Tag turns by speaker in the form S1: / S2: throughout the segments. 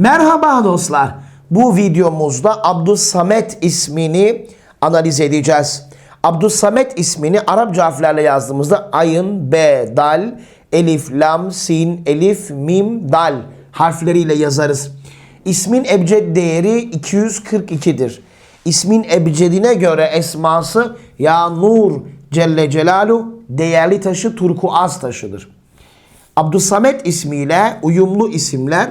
S1: Merhaba dostlar. Bu videomuzda Abdüssamet ismini analiz edeceğiz. Abdüssamet ismini Arapça harflerle yazdığımızda ayın, b, dal, elif, lam, sin, elif, mim, dal harfleriyle yazarız. İsmin ebced değeri 242'dir. İsmin ebcedine göre esması Ya Nur Celle Celalu değerli taşı turkuaz taşıdır. Abdüsamet ismiyle uyumlu isimler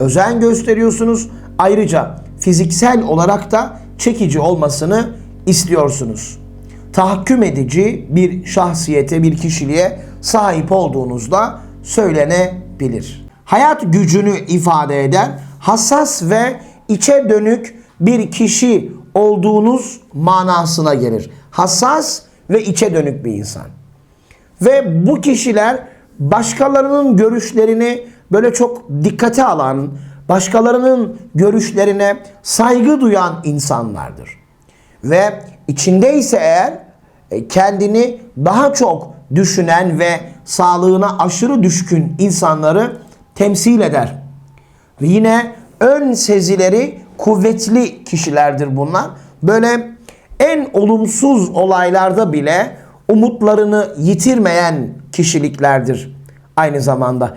S1: özen gösteriyorsunuz. Ayrıca fiziksel olarak da çekici olmasını istiyorsunuz. Tahakküm edici bir şahsiyete, bir kişiliğe sahip olduğunuzda söylenebilir. Hayat gücünü ifade eder. Hassas ve içe dönük bir kişi olduğunuz manasına gelir. Hassas ve içe dönük bir insan. Ve bu kişiler başkalarının görüşlerini böyle çok dikkate alan, başkalarının görüşlerine saygı duyan insanlardır. Ve içindeyse eğer e, kendini daha çok düşünen ve sağlığına aşırı düşkün insanları temsil eder. Ve yine ön sezileri kuvvetli kişilerdir bunlar. Böyle en olumsuz olaylarda bile umutlarını yitirmeyen kişiliklerdir. Aynı zamanda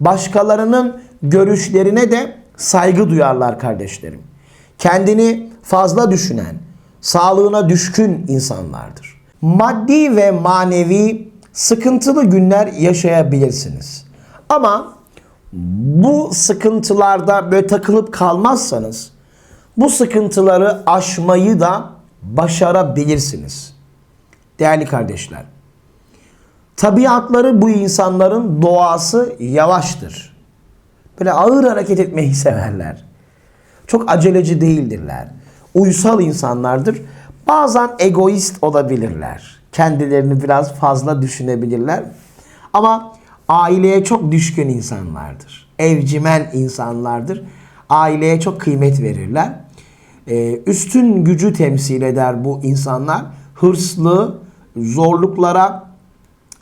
S1: Başkalarının görüşlerine de saygı duyarlar kardeşlerim. Kendini fazla düşünen, sağlığına düşkün insanlardır. Maddi ve manevi sıkıntılı günler yaşayabilirsiniz. Ama bu sıkıntılarda böyle takılıp kalmazsanız bu sıkıntıları aşmayı da başarabilirsiniz. Değerli kardeşler, tabiatları bu insanların doğası yavaştır. Böyle ağır hareket etmeyi severler. Çok aceleci değildirler. Uysal insanlardır. Bazen egoist olabilirler. Kendilerini biraz fazla düşünebilirler. Ama aileye çok düşkün insanlardır. Evcimen insanlardır. Aileye çok kıymet verirler. Ee, üstün gücü temsil eder bu insanlar. Hırslı, zorluklara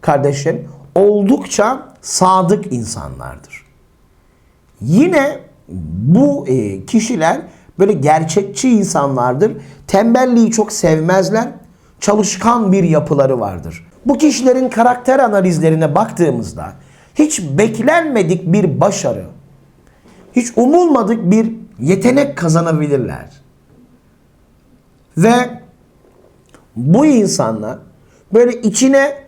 S1: kardeşlerim oldukça sadık insanlardır. Yine bu e, kişiler Böyle gerçekçi insanlardır. Tembelliği çok sevmezler. Çalışkan bir yapıları vardır. Bu kişilerin karakter analizlerine baktığımızda hiç beklenmedik bir başarı, hiç umulmadık bir yetenek kazanabilirler. Ve bu insanlar böyle içine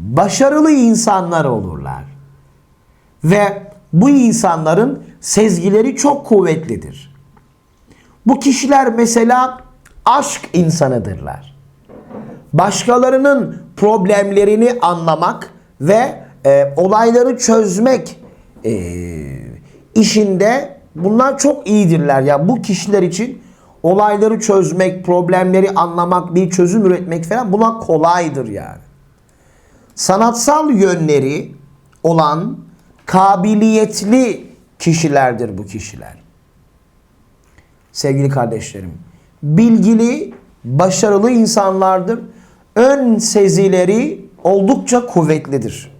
S1: başarılı insanlar olurlar. Ve bu insanların sezgileri çok kuvvetlidir. Bu kişiler mesela aşk insanıdırlar. Başkalarının problemlerini anlamak ve e, olayları çözmek e, işinde bunlar çok iyidirler. Ya bu kişiler için olayları çözmek, problemleri anlamak, bir çözüm üretmek falan buna kolaydır yani. Sanatsal yönleri olan kabiliyetli kişilerdir bu kişiler. Sevgili kardeşlerim, bilgili, başarılı insanlardır. Ön sezileri oldukça kuvvetlidir.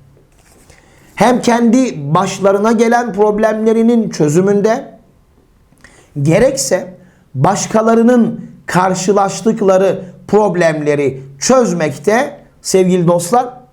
S1: Hem kendi başlarına gelen problemlerinin çözümünde gerekse başkalarının karşılaştıkları problemleri çözmekte sevgili dostlar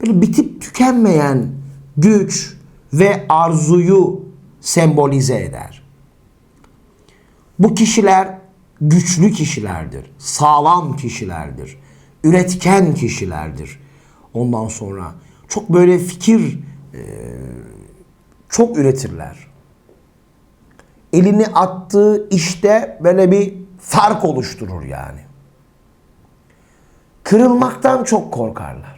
S1: Böyle bitip tükenmeyen güç ve arzuyu sembolize eder. Bu kişiler güçlü kişilerdir, sağlam kişilerdir, üretken kişilerdir. Ondan sonra çok böyle fikir e, çok üretirler. Elini attığı işte böyle bir fark oluşturur yani. Kırılmaktan çok korkarlar.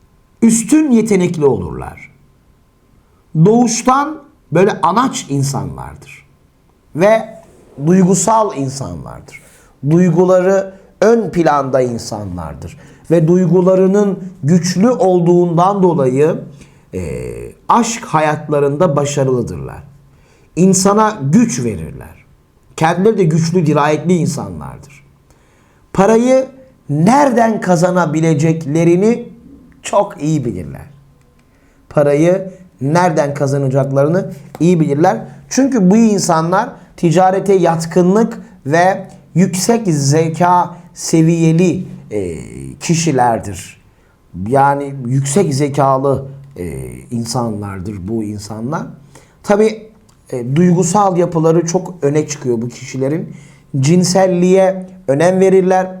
S1: Üstün yetenekli olurlar. Doğuştan böyle anaç insanlardır. Ve duygusal insanlardır. Duyguları ön planda insanlardır. ve duygularının güçlü olduğundan dolayı e, aşk hayatlarında başarılıdırlar. İnsana güç verirler. Kendileri de güçlü, dirayetli insanlardır. Parayı nereden kazanabileceklerini çok iyi bilirler. Parayı nereden kazanacaklarını iyi bilirler. Çünkü bu insanlar ticarete yatkınlık ve yüksek zeka seviyeli e, kişilerdir. Yani yüksek zekalı e, insanlardır bu insanlar. Tabi duygusal yapıları çok öne çıkıyor bu kişilerin. Cinselliğe önem verirler.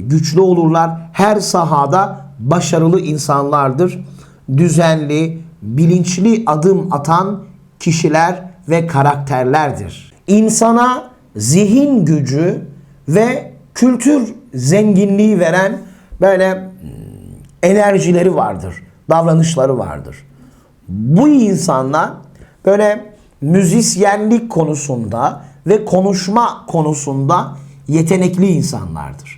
S1: güçlü olurlar. Her sahada başarılı insanlardır. Düzenli, bilinçli adım atan kişiler ve karakterlerdir. İnsana zihin gücü ve kültür zenginliği veren böyle hmm, enerjileri vardır, davranışları vardır. Bu insanlar böyle müzisyenlik konusunda ve konuşma konusunda yetenekli insanlardır.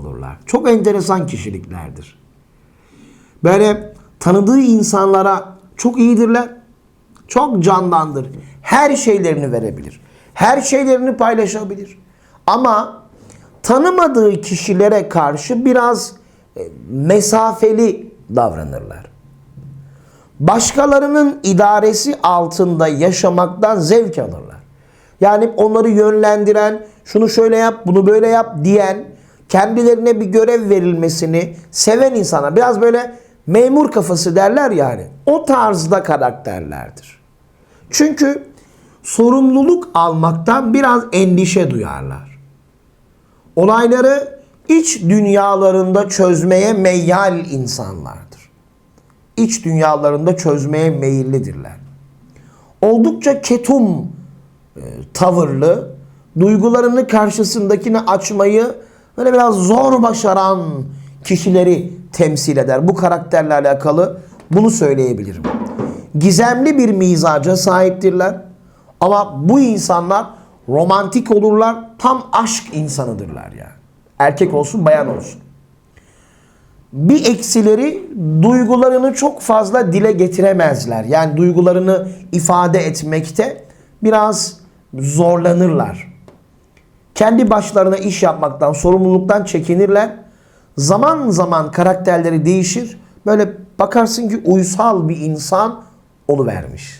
S1: olurlar. Çok enteresan kişiliklerdir. Böyle tanıdığı insanlara çok iyidirler. Çok candandır. Her şeylerini verebilir. Her şeylerini paylaşabilir. Ama tanımadığı kişilere karşı biraz e, mesafeli davranırlar. Başkalarının idaresi altında yaşamaktan zevk alırlar. Yani onları yönlendiren, şunu şöyle yap, bunu böyle yap diyen, kendilerine bir görev verilmesini seven insana biraz böyle memur kafası derler yani. O tarzda karakterlerdir. Çünkü sorumluluk almaktan biraz endişe duyarlar. Olayları iç dünyalarında çözmeye meyyal insanlardır. İç dünyalarında çözmeye meyillidirler. Oldukça ketum e, tavırlı, duygularını karşısındakini açmayı böyle biraz zor başaran kişileri temsil eder. Bu karakterle alakalı bunu söyleyebilirim. Gizemli bir mizaca sahiptirler. Ama bu insanlar romantik olurlar. Tam aşk insanıdırlar yani. Erkek olsun bayan olsun. Bir eksileri duygularını çok fazla dile getiremezler. Yani duygularını ifade etmekte biraz zorlanırlar. Kendi başlarına iş yapmaktan, sorumluluktan çekinirler. Zaman zaman karakterleri değişir. Böyle bakarsın ki uysal bir insan oluvermiş.